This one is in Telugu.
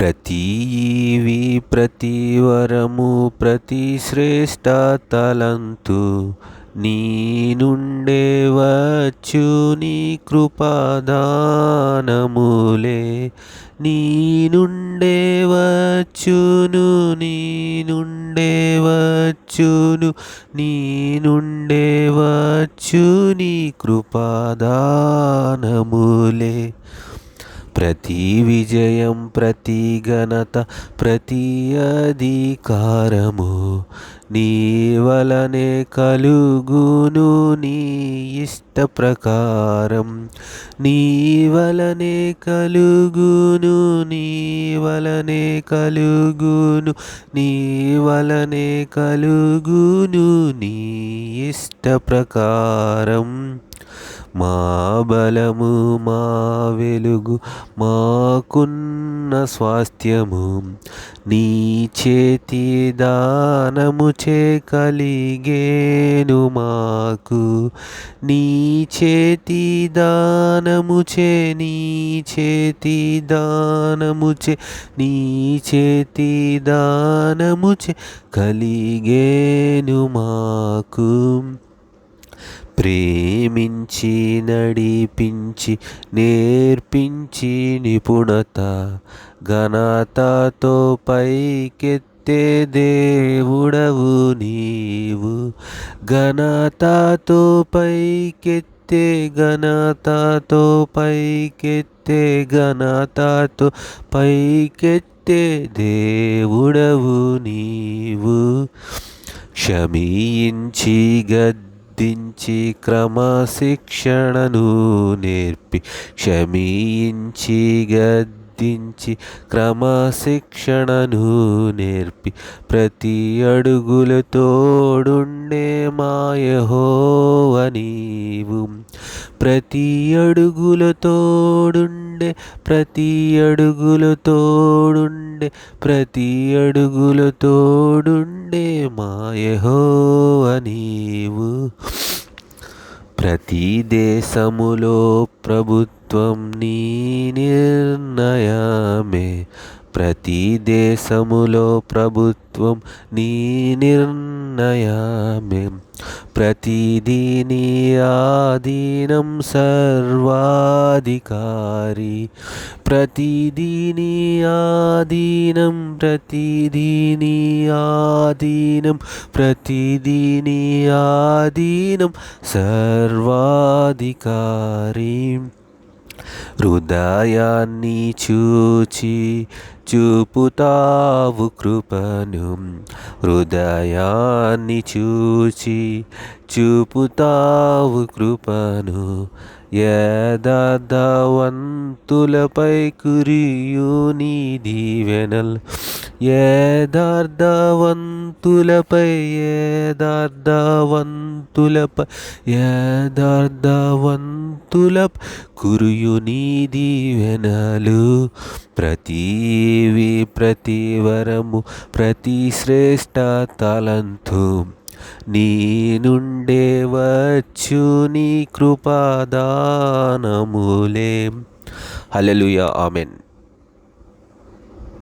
ప్రతి ఈవి ప్రతి వరము ప్రతి శ్రేష్ట తలంతు నీ నుండే వచ్చు నీ కృపాదానములే. నీ నుండే వచ్చును నీ నుండే వచ్చును నీ నుండే వచ్చు నీ కృపాదానములే. ప్రతి విజయం ప్రతి ఘనత ప్రతి అధికారము నీ వలనే కలుగును నీ ఇష్ట ప్రకారం. నీ వలనే కలుగును నీ వలనే కలుగును నీ వలనే కలుగును నీ ఇష్ట ప్రకారం. మా బలము మా వెలుగు మాకున్న స్వాస్థ్యము. నీ చేతి దానము చే కలిగేను మాకు. నీ చేతి దానము చే నీ చేతి దానము చే నీ చేతి దానము చే కలిగేను మాకు. ప్రేమించి నడిపించి నేర్పించి నిపుణత ఘనతతో పైకెత్తే దేవుడవు నీవు. ఘనతతో పైకెత్తే ఘనతతో పైకెత్తే ఘనతతో పైకెత్తే దేవుడవు నీవు. క్షమించి గద్ద దించి క్రమశిక్షణను నేర్పి క్షమించి గద్దించి క్రమశిక్షణను నేర్పి. ప్రతి అడుగులతోడుండే తోడుండే ప్రతి అడుగులతోడుండే ప్రతి అడుగులతోడుండే ప్రతి అడుగులతోడుండే తోడుండే మాయహోవ ప్రతి దేశములో ప్రభుత్వం నీ నిర్ణయమే. ప్రతి దేశములో ప్రభుత్వం నీ నిర్ణయమే ప్రతిదీ నీ ఆధీనం సర్వాధికారి ప్రతిదీ నీ ఆధీనం ప్రతిదీ నీ ఆధీనం ప్రతిదీ నీ ఆధీనం సర్వాధికారి హృదయాన్ని చూచి చూపుతావు కృపను. హృదయాన్ని చూచి చూపుతావు కృపను. యథార్థవంతులపై కురియు నీ దీవెనల్ ఏదార్థవంతులపై ఏదార్థవంతులపై ఏదార్థవంతుల కురియు నీ దీవెనలు ప్రతివి ప్రతి వరము ప్రతి శ్రేష్ట తలంతు నీ నుండే వచ్చు నీ కృపాదానములే. హలలుయ ఆమెన్.